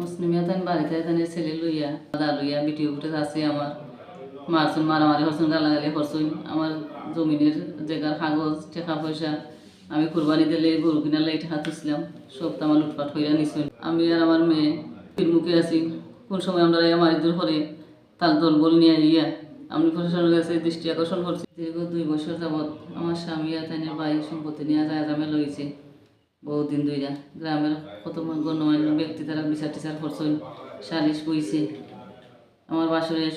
মুসলিমিয়া তাই বাড়িতে তাই ছেলে লইয়া, দাদা লইয়া, বিটি উঠে আছে আমার। মারছুন মারামারি হরছুন গালাগালি হরছুন আমার জমিনের জায়গার কাগজ, টাকা পয়সা, আমি কোরবানি দিলে গরু কিনার লাই টাকা তুলছিলাম সব তো আমার লুটপাট হইয়া নিছুন আমি আর আমার মেয়ে পীর মুখে আছি। কোন সময় আমরা আমার দূর করে তাল দল বল নিয়ে ইয়া আমি প্রশাসনের কাছে দৃষ্টি আকর্ষণ করছি। দীর্ঘ দুই বছর যাবৎ আমার স্বামী আর তাই বাই সম্পত্তি নিয়ে যায় জামে লইছে। বহুদিন দুইটা গ্রামের কত গণ্যমান্য ব্যক্তি তারা বিচার টিচার করছেন, সালিশ বইছে আমার বাসরের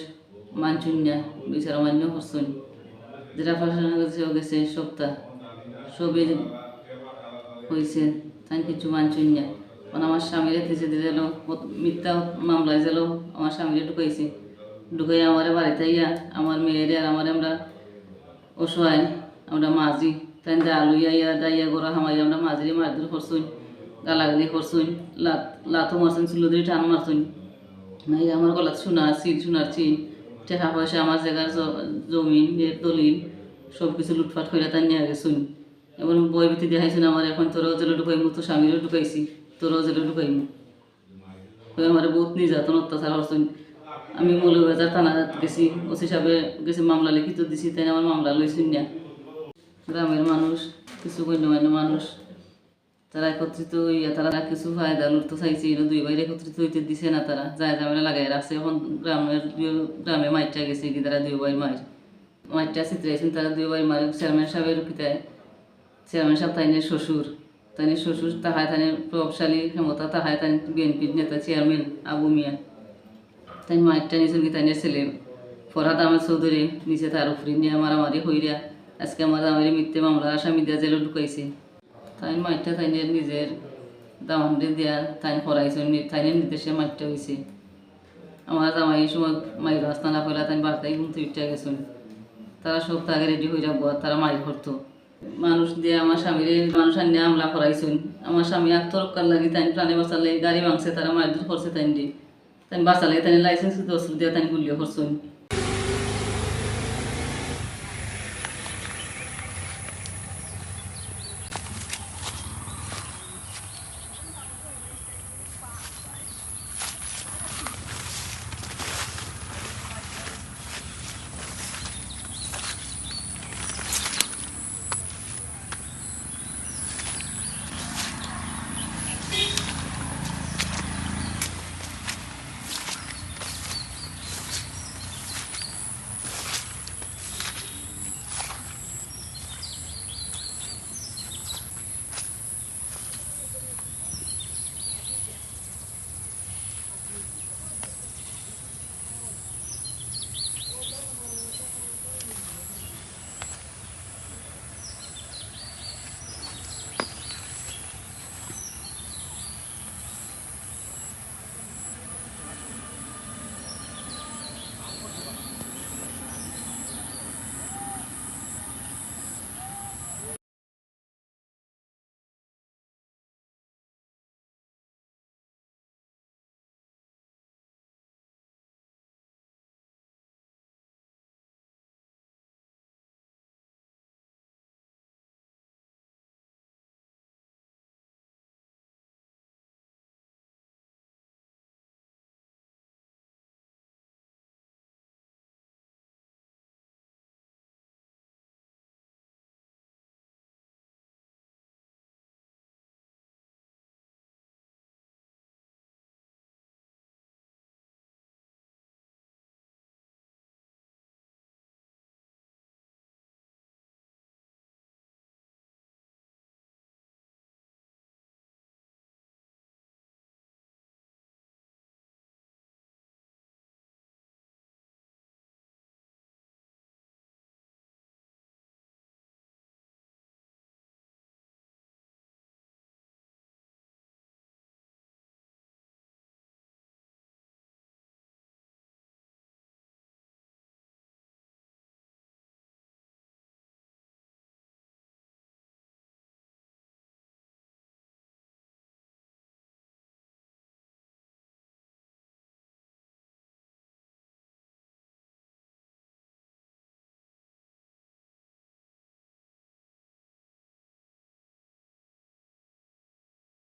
মানচুন্যা বিচার অমান্য করছেন। যেটা প্রশাসনের কাছেও গেছে সপ্তাহ। সবই হয়েছে তাই কিছু মানচুন্যা। কারণ আমার স্বামীরে দিছে দিল মিথ্যা মামলায় গেল আমার স্বামীরে ঢুকাইছে। ঢুকাই আমার বাড়িতে ইয়া আমার মেয়েরে আর আমার আমরা অসহায়, আমরা মাঝি তাই লইয়া ইয়া দাইয়া গোড়া হামাই আমরা মাঝিরে মারধর করছুন গালাগালি করছুন লাত লাথো মারছুন চুলো দিয়ে টান মারছুন নাই আমার গলাত সোনার চিন সোনার চিন টাকা পয়সা আমার জায়গার জমিন দলিল সব কিছু লুটপাট করে তাই নিয়ে গেছুন এবং বই ভিত্তি দেখাইছুন আমার এখন তোরও জেলে ঢুকাইমু তো স্বামীরও ঢুকাইছি তোরও জেলে ঢুকাইমু আমার বহুত নির্যাতন অত্যাচার করছেন আমি মৌলবাজার থানা গেছি ওসি সাহেবে গেছি মামলা লিখিত দিছি তাই আমার মামলা লইছেন না গ্রামের মানুষ, কিছু গণ্যমান্য মানুষ। তারা একত্রিত হইয়া তারা কিছু ফায়দা লুটতে চাইছে এরা দুই বাইরে একত্রিত হইতে দিছে না তারা। যায় জামেলা লাগাই রাখছে। এখন গ্রামের গ্রামে মাইটটা গেছে কি তারা দুই বাই মাইর মাইটটা চিত্রাইছেন তারা দুই বাই মারে চেয়ারম্যান সাহেবের রুকিতায় চেয়ারম্যান সাহেব তাইনের শ্বশুর। তাইনের শ্বশুর তাহায় তাইনের প্রভাবশালী ক্ষমতা, তাহায় তাই বিএনপির নেতা, চেয়ারম্যান আবু মিয়া। তাই মাইটটা নিয়েছেন কি তাইনের ছেলে ফরহাদ আহমেদ চৌধুরী। নিচে তার উপরে নিয়ে মারামারি হইরা আজকে আমার আমার মিথ্যে মামলা আসামি দিয়া জেলে ঢুকাইছে। তাই মাইটটা তাইনের নিজের দামে দিয়া তাই করাইছে তাইনের নির্দেশে মাইটটা হয়েছে আমার জামাই সময় মাইর রাস্তা না পেলা তাই বার্তায় ঘুমতে উঠতে গেছেন তারা সব তাকে রেডি হয়ে যাব আর তারা মাইর করতো। মানুষ দিয়ে আমার স্বামীরে মানুষ আনিয়ে হামলা করাইছেন। আমার স্বামী আত্মরক্ষার লাগি তাই প্রাণে বাঁচালে গাড়ি ভাঙছে, তারা মারধর করছে তাই দিয়ে তাই বাঁচালে তাই লাইসেন্স দিয়ে তাই গুলিও করছেন।